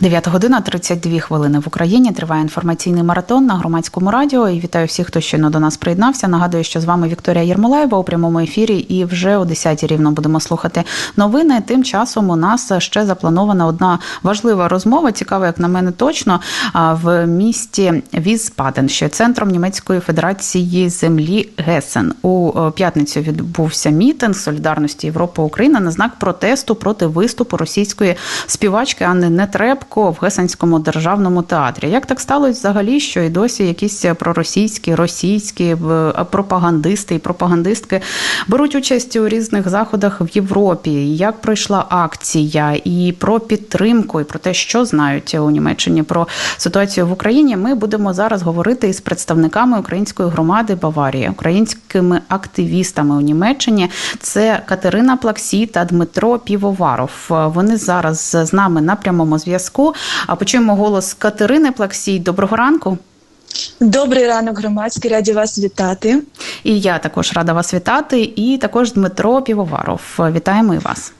9 година 32 хвилини в Україні. Триває інформаційний маратон на громадському радіо. І вітаю всіх, хто щойно до нас приєднався. Нагадую, що з вами Вікторія Єрмолаєва у прямому ефірі. І вже о 10 рівно будемо слухати новини. Тим часом у нас ще запланована одна важлива розмова. Цікава, як на мене, точно в місті Візбаден, що центром німецької федерації землі Гесен. У п'ятницю відбувся мітинг солідарності Європи Україна на знак протесту проти виступу російської співачки Анни Нетребко в Гесенському державному театрі. Як так сталося взагалі, що і досі якісь проросійські, російські пропагандисти і пропагандистки беруть участь у різних заходах в Європі? Як пройшла акція і про підтримку, і про те, що знають у Німеччині про ситуацію в Україні? Ми будемо зараз говорити із представниками української громади Баварії, українськими активістами у Німеччині. Це Катерина Плаксі та Дмитро Півоваров. Вони зараз з нами на прямому зв'язку. А почуємо голос Катерини Плаксій. Доброго ранку. Добрий ранок, громадський, раді вас вітати. І я також рада вас вітати. І також Дмитро Півоваров. Вітаємо і вас.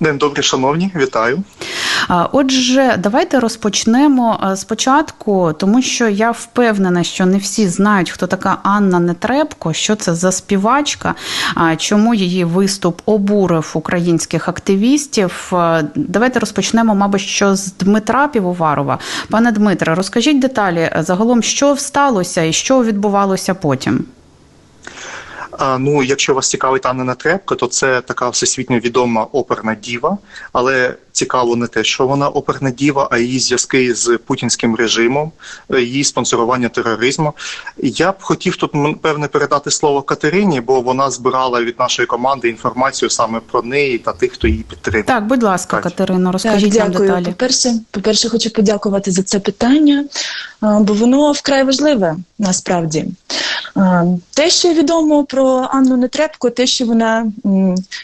День добрий, шановні, вітаю. Отже, давайте розпочнемо спочатку, тому що я впевнена, що не всі знають, хто така Анна Нетребко, що це за співачка, чому її виступ обурив українських активістів. Давайте розпочнемо, мабуть, що з Дмитра Півоварова. Пане Дмитре, розкажіть деталі загалом, що сталося і що відбувалося потім. Ну, якщо вас цікавить Анна Нетребко, то це така всесвітньо відома оперна діва, але цікаво не те, що вона оперна діва, а її зв'язки з путінським режимом, її спонсорування тероризму. Я б хотів тут певне передати слово Катерині, бо вона збирала від нашої команди інформацію саме про неї та тих, хто її підтримує. Так, будь ласка, так. Катерино, розкажіть так, нам деталі. По перше, по перше, хочу подякувати за це питання, бо воно вкрай важливе насправді. Те, що відомо про Анну Нетребко, те, що вона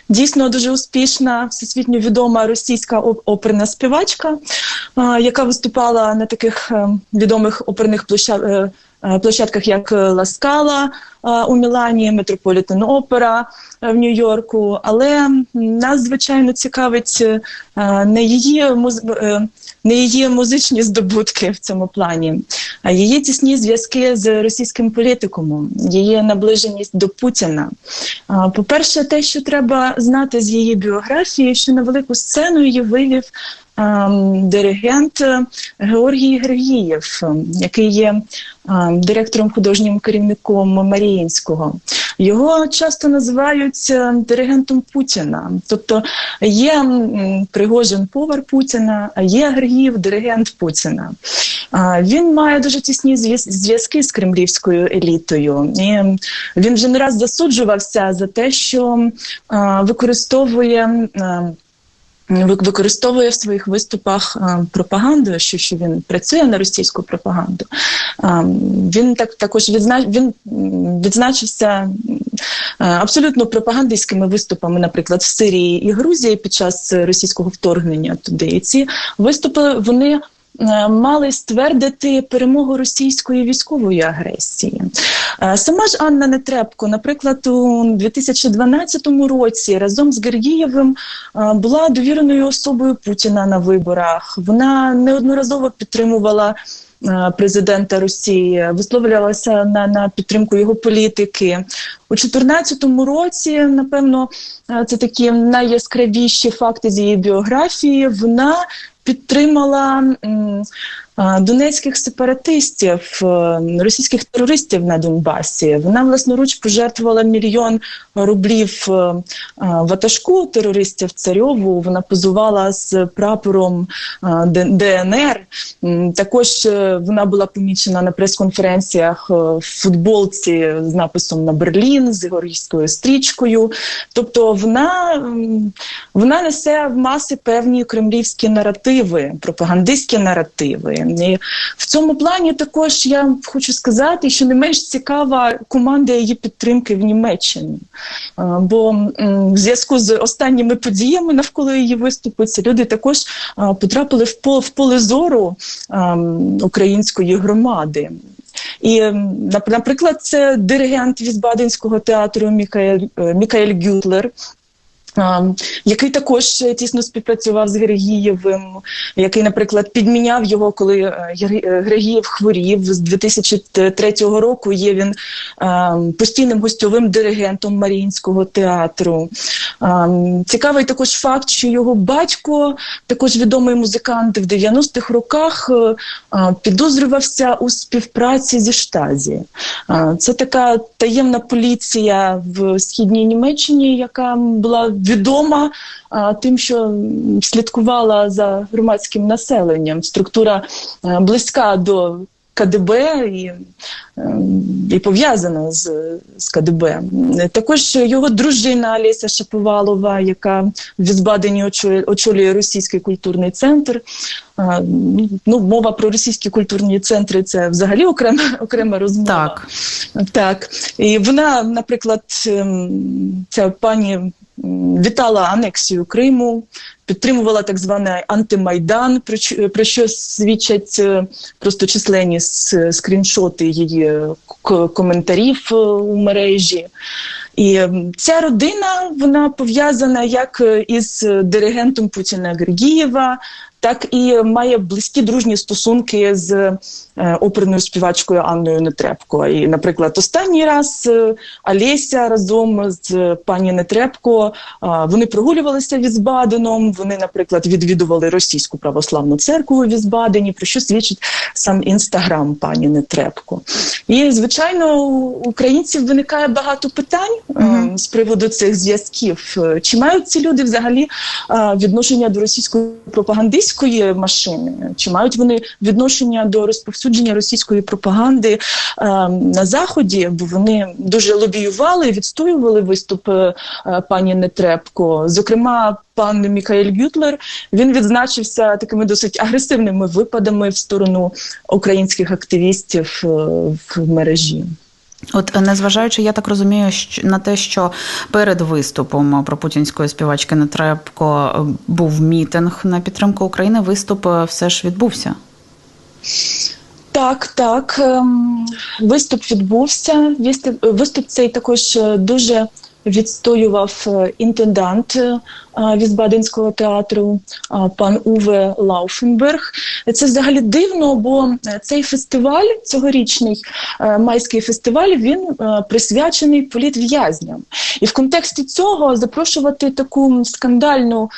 дійсно дуже успішна, всесвітньо відома російська оперна співачка, яка виступала на таких відомих оперних площадках, площадках, як Ласкала у Мілані, Метрополітен Опера в Нью-Йорку. Але нас звичайно цікавить не її не її музичні здобутки в цьому плані, а її тісні зв'язки з російським політикумом, її наближеність до Путіна. По-перше, те, що треба знати з її біографії, що на велику сцену її вивів диригент Георгій Гергієв, який є директором художнім керівником Маріїнського. Його часто називають диригентом Путіна. Тобто є Пригожин повар Путіна, а є Гергієв диригент Путіна. Він має дуже тісні зв'язки з кремлівською елітою. І Він вже не раз засуджувався за те, що використовує використовує в своїх виступах пропаганду, що що він працює на російську пропаганду. Він так також відзнач, він відзначився абсолютно пропагандистськими виступами, наприклад, в Сирії і Грузії під час російського вторгнення туди. І ці виступи вони. Мали ствердити перемогу російської військової агресії. Сама ж Анна Нетребко, наприклад, у 2012 році разом з Гергієвим була довіреною особою Путіна на виборах. Вона неодноразово підтримувала. Президента Росії висловлювалася на на підтримку його політики у 2014 році. Напевно, це такі найяскравіші факти з її біографії. Вона підтримала донецьких сепаратистів, російських терористів на Донбасі. Вона власноруч пожертвувала мільйон рублів ватажку терористів Царьову. Вона позувала з прапором ДНР. Також е, вона була помічена на прес-конференціях е, в футболці з написом на Берлін з георгійською стрічкою. Тобто вона, вона несе в маси певні кремлівські наративи, пропагандистські наративи. І в цьому плані також я хочу сказати, що не менш цікава команда її підтримки в Німеччині. Бо в зв'язку з останніми подіями навколо її виступу ці люди також потрапили в поле, зору української громади. І, наприклад, це диригент Візбаденського театру Мікаель, Мікаель Гютлер, який також е, тісно співпрацював з Григієвим, який, наприклад, підміняв його, коли е, е, Григієв хворів. З 2003 року є він постійним гостьовим диригентом Маріїнського театру. Цікавий також факт, що його батько, також відомий музикант в 90-х роках, е, підозрювався у співпраці зі Штазі. Це така таємна поліція в східній Німеччині, яка була відома тим, що слідкувала за громадським населенням. Структура е, близька до КДБ і, е, і пов'язана з, з КДБ. Також його дружина Олеся Шаповалова, яка в Візбадені очолює, очолює російський культурний центр. Ну, мова про російські культурні центри це взагалі окрема, окрема розмова. Так. Так, і вона, наприклад, ем, ця пані вітала анексію Криму, підтримувала так званий антимайдан, про що- свідчать е, просто численні скріншоти її коментарів е, у мережі. І ця родина вона пов'язана як е, із диригентом Путіна Гергієва, так і має близькі дружні стосунки з е, оперною співачкою Анною Нетребко. І, наприклад, останній раз е, Олеся разом з пані Нетребко вони прогулювалися Візбаденом. Вони, наприклад, відвідували російську православну церкву у Візбадені, про що свідчить сам інстаграм пані Нетребко. І звичайно, у українців виникає багато питань е, з приводу цих зв'язків. Чи мають ці люди взагалі е, відношення до російської пропагандистської машини? Чи мають вони відношення до розповсюдження російської пропаганди е, на заході? Бо вони дуже лобіювали, відстоювали виступ пані Нетребко. Зокрема, пан Мікаель Гютлер він відзначився такими досить агресивними випадами в сторону українських активістів е, в мережі. От е, незважаючи, я так розумію, що на те, що перед виступом про путінської співачки Нетребко е, був мітинг на підтримку України, виступ е, все ж відбувся. Так, так. ем, Виступ відбувся. Виступ, виступ цей також е, дуже відстоював е, інтендант е, Візбаденського театру е, пан Уве Лауфенберг. Це взагалі дивно, бо цей фестиваль, цьогорічний майський фестиваль, він присвячений політв'язням. І в контексті цього запрошувати таку скандальну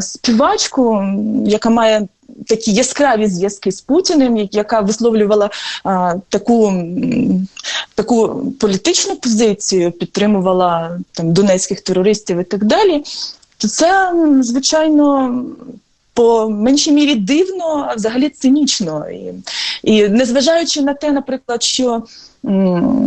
співачку, яка має такі яскраві зв'язки з Путіним, яка висловлювала а, таку, таку політичну позицію, підтримувала там донецьких терористів і так далі, то це звичайно. По меншій мірі дивно, а взагалі цинічно. І, і незважаючи на те, наприклад, що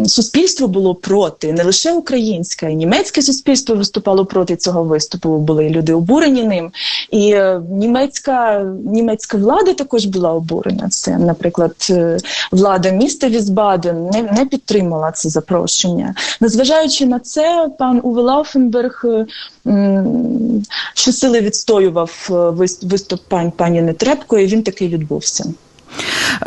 суспільство було проти, не лише українське, і німецьке суспільство виступало проти цього виступу, були люди обурені ним. І е, німецька, німецька влада також була обурена цим. Наприклад, е, влада міста Візбаден не, не підтримала це запрошення. Незважаючи на це, пан Уве Лауфенберг е, щосили відстоював виступ пані, пані Нетребко, і він таки відбувся.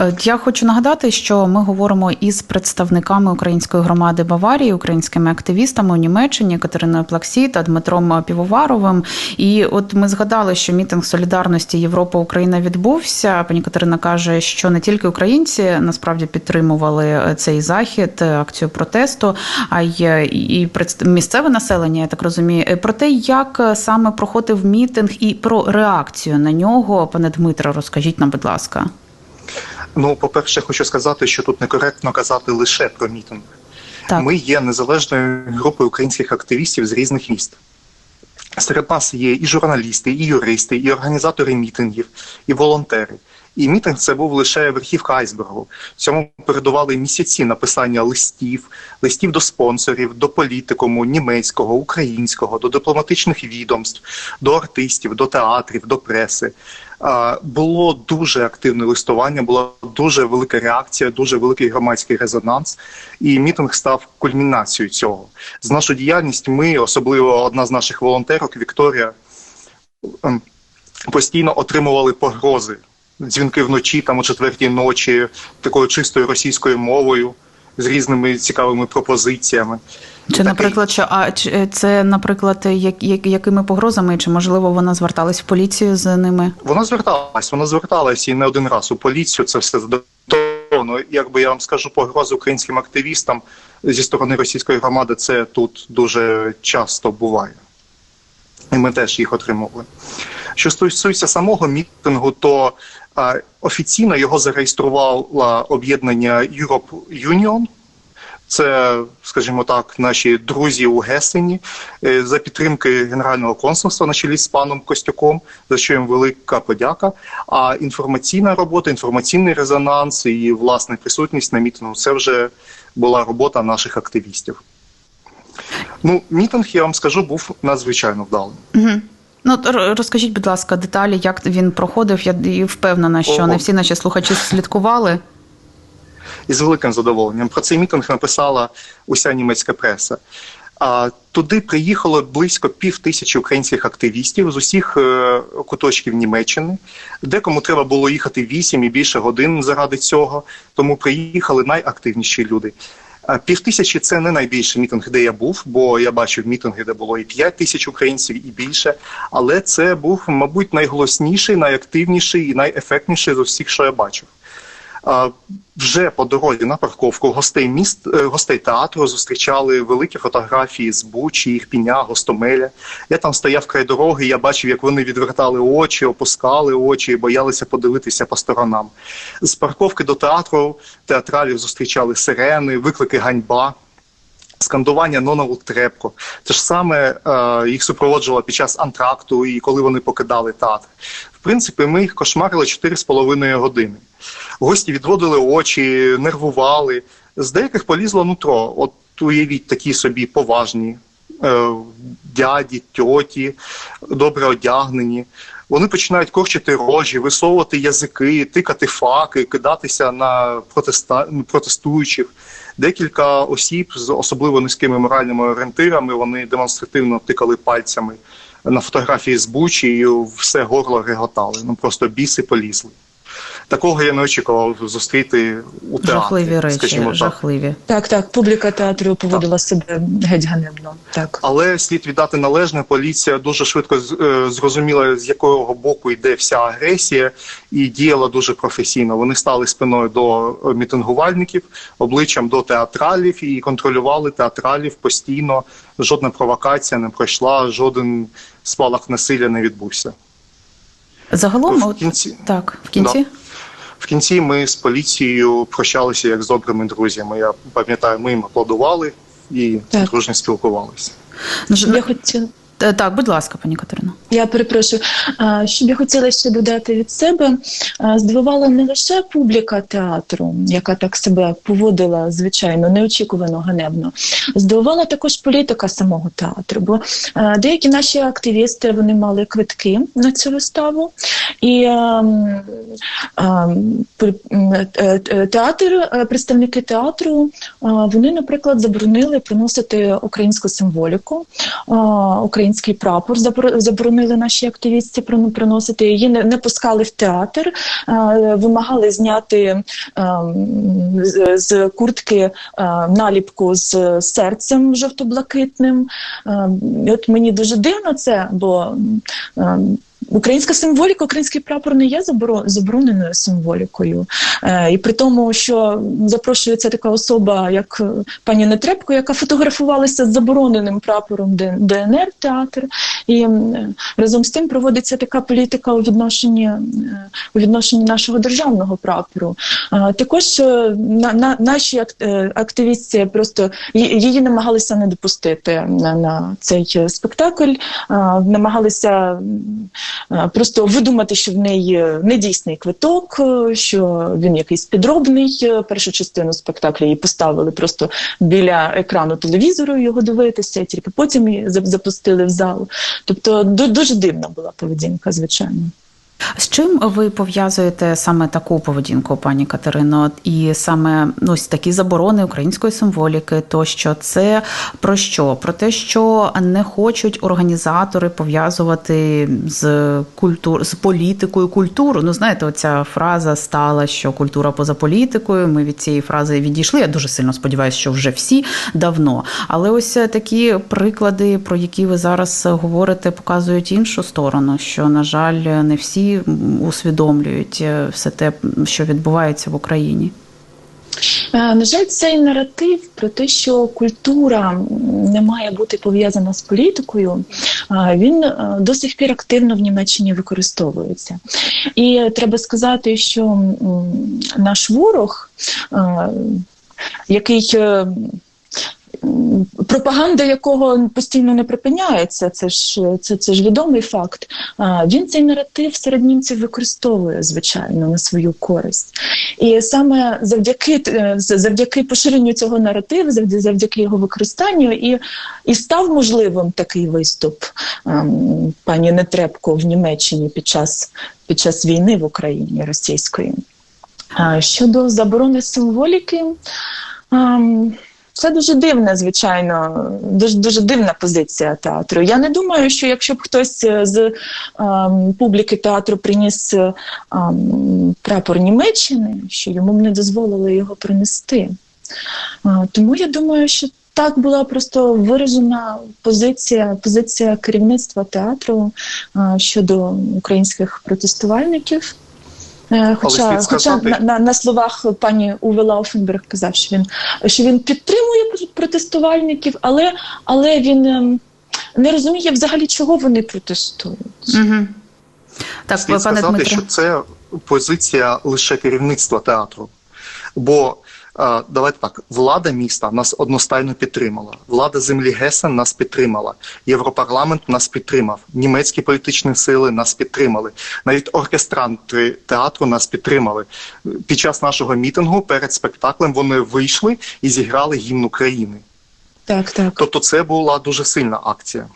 Е, Я хочу нагадати, що ми говоримо із представниками української громади Баварії, українськими активістами у Німеччині Катериною Плаксі та Дмитром Півоваровим. І от ми згадали, що мітинг солідарності Європа Україна відбувся. Пані Катерина каже, що не тільки українці насправді підтримували е, цей захід, е, акцію протесту, а й і місцеве населення, я так розумію. Про те, як саме проходив мітинг, і про реакцію на нього, пане Дмитро, розкажіть нам, будь ласка. Ну, по-перше, хочу сказати, що тут некоректно казати лише про мітинг. Так. Ми є незалежною групою українських активістів з різних міст. Серед нас є і журналісти, і юристи, і організатори мітингів, і волонтери. І мітинг це був лише верхівка айсбергу. Цьому передували місяці написання листів, листів до спонсорів, до політикуму німецького, українського, до дипломатичних відомств, до артистів, до театрів, до преси. Було дуже активне листування, була дуже велика реакція, дуже великий громадський резонанс, і мітинг став кульмінацією цього. З нашу діяльність ми, особливо одна з наших волонтерок Вікторія, ем, постійно отримували погрози, дзвінки вночі, там о четвертій ночі, такою чистою російською мовою. З різними цікавими пропозиціями. Чи, Таке наприклад, що а чи е, це, наприклад, як, як, якими погрозами, чи можливо вона зверталась в поліцію з ними? Вона зверталась, вона зверталась і не один раз у поліцію. Це все задоволено. Якби я вам скажу погрози українським активістам зі сторони російської громади, це тут дуже часто буває. І ми теж їх отримували. Що стосується самого мітингу, то офіційно його зареєструвало об'єднання Europe Union. Це, скажімо так, наші друзі у Гесені е, за підтримки Генерального консульства на чолі з паном Костюком, за що їм велика подяка. А інформаційна робота, інформаційний резонанс і власне присутність на мітингу це вже була робота наших активістів. Ну, мітинг, я вам скажу, був надзвичайно вдалим. Ну, розкажіть, будь ласка, деталі, як він проходив. Я впевнена, що Ого. не всі наші слухачі слідкували. і з великим задоволенням. Про цей мітинг написала уся німецька преса. А туди приїхало близько пів тисячі українських активістів з усіх е, куточків Німеччини. Декому треба було їхати 8 і більше годин заради цього, тому приїхали найактивніші люди. Пів тисячі це не найбільший мітинг, де я був, бо я бачив мітинги, де було і 5 тисяч українців, і більше. Але це був, мабуть, найголосніший, найактивніший і найефектніший з усіх, що я бачив. Вже по дорозі на парковку гостей міст, е, гостей театру зустрічали великі фотографії з Бучі, Ірпіня, Гостомеля. Я там стояв край дороги, я бачив, як вони відвертали очі, опускали очі, і боялися подивитися по сторонам. З парковки до театру театралів зустрічали сирени, виклики ганьба. Скандування Нонал Трепко. Це ж саме е, їх супроводжувало під час антракту і коли вони покидали театр. В принципі, ми їх кошмарили 4,5 години. Гості відводили очі, нервували. З деяких полізло нутро. От уявіть такі собі поважні е, дяді, тьоті, добре одягнені. Вони починають корчити рожі, висовувати язики, тикати факи, кидатися на протеста... протестуючих. Декілька осіб з особливо низькими моральними орієнтирами вони демонстративно тикали пальцями на фотографії з Бучі і все горло реготали. Ну просто біси полізли. Такого я не очікував зустріти у театрі. Жахливі речі, скажімо так. жахливі. Так, так, публіка театру поводила себе геть ганебно. Так. Але слід віддати належне, поліція дуже швидко з- е, зрозуміла, з якого боку йде вся агресія, і діяла дуже професійно. Вони стали спиною до мітингувальників, обличчям до театралів і контролювали театралів постійно. Жодна провокація не пройшла, жоден спалах насилля не відбувся. Загалом, В от, кінці так, в кінці. в кінці ми з поліцією прощалися як з добрими друзями. Я пам'ятаю, ми їм аплодували і Так. дружньо спілкувалися. Ну, Я хотіла. Е, Так, будь ласка, пані Катерино. Я перепрошую, щоб я хотіла ще додати від себе, здивувала не лише публіка театру, яка так себе поводила звичайно, неочікувано ганебно. Здивувала також політика самого театру. Бо деякі наші активісти вони мали квитки на цю виставу, і ем, ем, е, е, театр, представники театру, вони, наприклад, заборонили приносити українську символіку, а, український прапор забор- заборонили наші активісти приносити. Її не, не пускали в театр, а, вимагали зняти ем, з, куртки е, наліпку з серцем жовто-блакитним. Ем, От мені дуже дивно це, бо ем, Українська символіка, український прапор не є заборо- забороненою символікою. Е, і при тому, що запрошується така особа, як е, пані Нетребко, яка фотографувалася з забороненим прапором ДНР театр. І разом з тим проводиться така політика у відношенні, е, у відношенні нашого державного прапору. Також на, на, наші активісти просто її намагалися не допустити на, на цей спектакль, намагалися. Е, Просто видумати, що в неї недійсний квиток, е, що він якийсь підробний. Е, Першу частину спектакля її поставили просто біля екрану телевізору його дивитися, тільки потім її запустили в зал. Тобто ду- дуже дивна була поведінка, звичайно. З чим ви пов'язуєте саме таку поведінку, пані Катерино, і саме ну, ось такі заборони української символіки, тощо це про що? Про те, що не хочуть організатори пов'язувати з культур з політикою культуру. Ну знаєте, оця фраза стала, що культура поза політикою. Ми від цієї фрази відійшли. Я дуже сильно сподіваюся, що вже всі давно. Але ось такі приклади, про які ви зараз говорите, показують іншу сторону, що на жаль, не всі усвідомлюють е, все те, що відбувається в Україні. Е, На жаль, цей наратив про те, що культура не має бути пов'язана з політикою, е, він до сих пір активно в Німеччині використовується. І треба сказати, що наш ворог, який пропаганда якого постійно не припиняється, це ж це, це ж відомий факт. Він цей наратив серед німців використовує, звичайно, на свою користь. І саме завдяки е, завдяки поширенню цього наративу, завдяки, його використанню, і, і став можливим такий виступ ем, пані Нетребко в Німеччині під час, під час війни в Україні російської. Щодо заборони символіки, ем, це дуже дивна, звичайно, дуже дуже дивна позиція театру. Я не думаю, що якщо б хтось е, з ем, публіки театру приніс ем, прапор Німеччини, що йому б не дозволили його принести. Е, тому я думаю, що так була просто виражена позиція, позиція керівництва театру е, щодо українських протестувальників. Е, Хоча, хоча сказати- на, на, на словах пані Уве Лауфенберг казав, що він що він підтримує протестувальників, але, але він ем, не розуміє взагалі, чого вони протестують. Угу. Так, Слід пане сказати, Дмитро. що це позиція лише керівництва театру. Бо давайте так, влада міста нас одностайно підтримала. Влада землі Гесен нас підтримала. Європарламент нас підтримав. Німецькі політичні сили нас підтримали. Навіть оркестранти театру нас підтримали. Під час нашого мітингу перед спектаклем вони вийшли і зіграли гімн України. Так, так. Тобто, це була дуже сильна акція.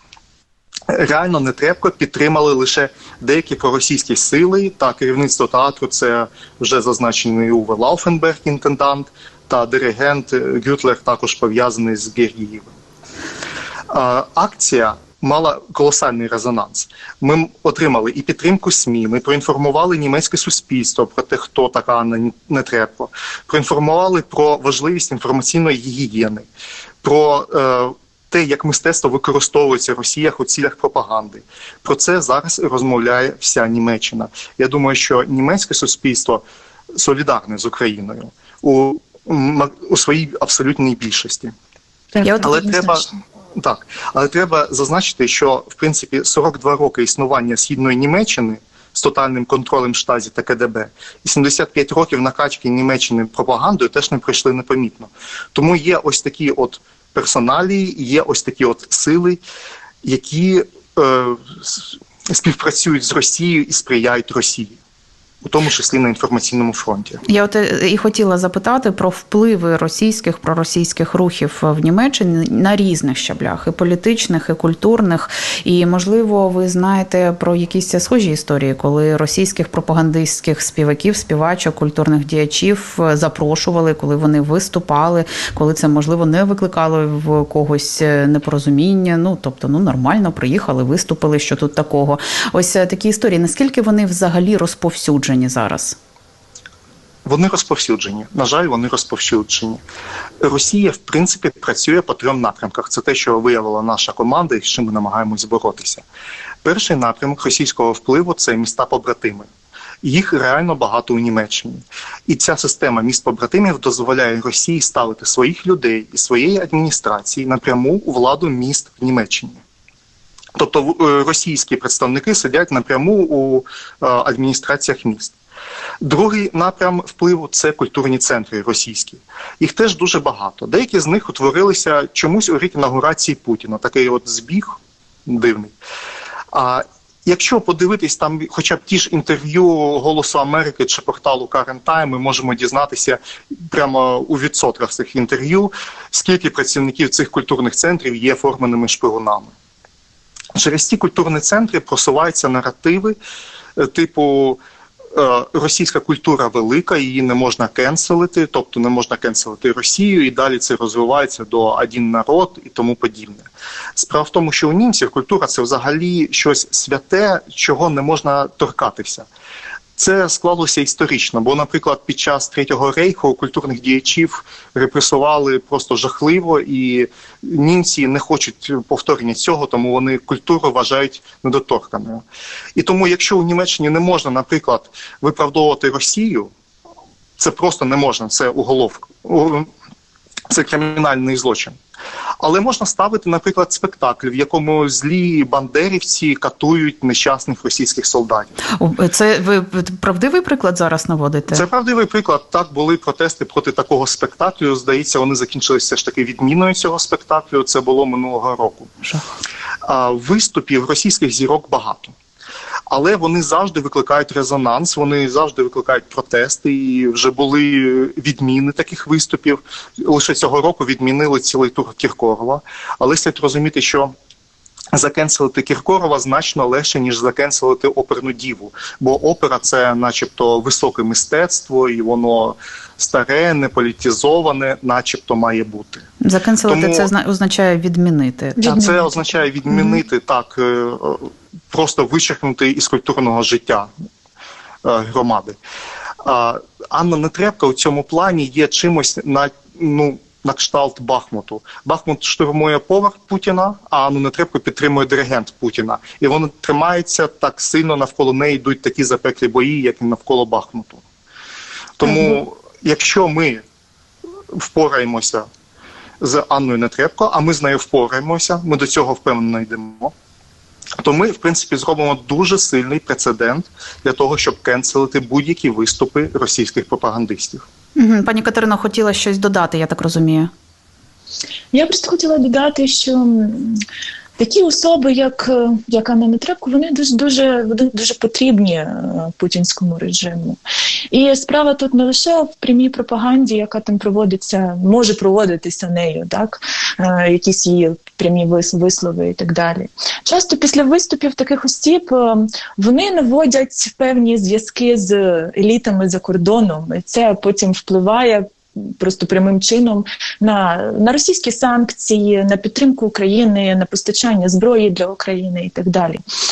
Реально нетребко підтримали лише деякі проросійські сили та керівництво театру. Це вже зазначений Уве Лауфенберг, інтендант, та диригент Гютлер, також пов'язаний з Гергієвим. Акція мала колосальний резонанс. Ми отримали і підтримку СМІ. Ми проінформували німецьке суспільство про те, хто така Анна Нетребко, проінформували про важливість інформаційної гігієни, про е, те, як мистецтво використовується в Росіях у цілях пропаганди. Про це зараз розмовляє вся Німеччина. Я думаю, що німецьке суспільство солідарне з Україною у, у своїй абсолютній більшості. так Але треба так, але треба зазначити, що в принципі 42 роки існування східної Німеччини з тотальним контролем штазі та КДБ і 75 років накачки Німеччини пропагандою теж не пройшли непомітно. Тому є ось такі от персоналії, є ось такі от сили, які е, співпрацюють з Росією і сприяють Росії, у тому числі на інформаційному фронті. Я от е, і хотіла запитати про впливи російських проросійських рухів в Німеччині на різних щаблях, і політичних, і культурних. І можливо, ви знаєте про якісь схожі історії, коли російських пропагандистських співаків, співачок, культурних діячів е, запрошували, коли вони виступали, коли це можливо не викликало в когось е, непорозуміння. Ну тобто, ну нормально приїхали, виступили. Що тут такого? Ось такі історії. Наскільки вони взагалі розповсюджені зараз? Вони розповсюджені. На жаль, вони розповсюджені. Росія, в принципі, працює по трьом напрямках. Це те, що виявила наша команда, і з чим ми намагаємось боротися. Перший напрямок російського впливу це міста побратими. Їх реально багато у Німеччині. І ця система міст побратимів дозволяє Росії ставити своїх людей і своєї адміністрації напряму у владу міст в Німеччині. Тобто е, російські представники сидять напряму у е, адміністраціях міст. Другий напрям впливу це культурні центри російські. Їх теж дуже багато. Деякі з них утворилися чомусь у рік інаугурації Путіна. Такий от збіг дивний. А якщо подивитись там, хоча б ті ж інтерв'ю Голосу Америки чи порталу Current Time, ми можемо дізнатися прямо у відсотках цих інтерв'ю, скільки працівників цих культурних центрів є форменими шпигунами. Через ці культурні центри просуваються наративи е, типу. е, Російська культура велика, її не можна кенселити, тобто не можна кенселити Росію, і далі це розвивається до один народ і тому подібне. Справа в тому, що у німців культура це взагалі щось святе, чого не можна торкатися. Це склалося історично, бо, наприклад, під час третього рейху культурних діячів репресували просто жахливо, і німці не хочуть повторення цього, тому вони культуру вважають недоторканою. І тому, якщо у Німеччині не можна, наприклад, виправдовувати Росію, це просто не можна, це уголовка, це кримінальний злочин. Але можна ставити, наприклад, спектакль, в якому злі бандерівці катують нещасних російських солдатів. Це ви правдивий приклад зараз наводите? Це правдивий приклад. Так були протести проти такого спектаклю. Здається, вони закінчилися все ж таки відміною цього спектаклю. Це було минулого року. Жах. Виступів російських зірок багато. Але вони завжди викликають резонанс, вони завжди викликають протести. І вже були відміни таких виступів. Лише цього року відмінили цілий тур Кіркорова. Але слід розуміти, що закенселити Кіркорова значно легше, ніж закенселити оперну діву. Бо опера це, начебто, високе мистецтво, і воно старе, не політизоване, начебто має бути. Закенселити Тому- це зна- означає відмінити. Відмінити. Це означає відмінити так, е, просто вичеркнути із культурного життя е, громади. Анна Нетребка у цьому плані є чимось на ну. На кшталт Бахмуту. Бахмут штурмує поверх Путіна, а Анну Нетребку підтримує диригент Путіна. І вони тримаються так сильно навколо неї йдуть такі запеклі бої, як і навколо Бахмуту. Тому, якщо ми впораємося з Анною Нетребко, а ми з нею впораємося, ми до цього впевнено йдемо. То ми, в принципі, зробимо дуже сильний прецедент для того, щоб кенселити будь-які виступи російських пропагандистів. Пані Катерина хотіла щось додати, я так розумію. Я просто хотіла додати, що такі особи, як, е, як Анна Нетребко, вони дуже дуже дуже потрібні е, путінському режиму. І справа тут не лише в прямій пропаганді, яка там проводиться, може проводитися нею, так е, якісь її прямі вис- вислови і так далі. Часто після виступів таких осіб вони наводять певні зв'язки з елітами за кордоном, і це потім впливає просто прямим чином на, на російські санкції, на підтримку України, на постачання зброї для України і так далі.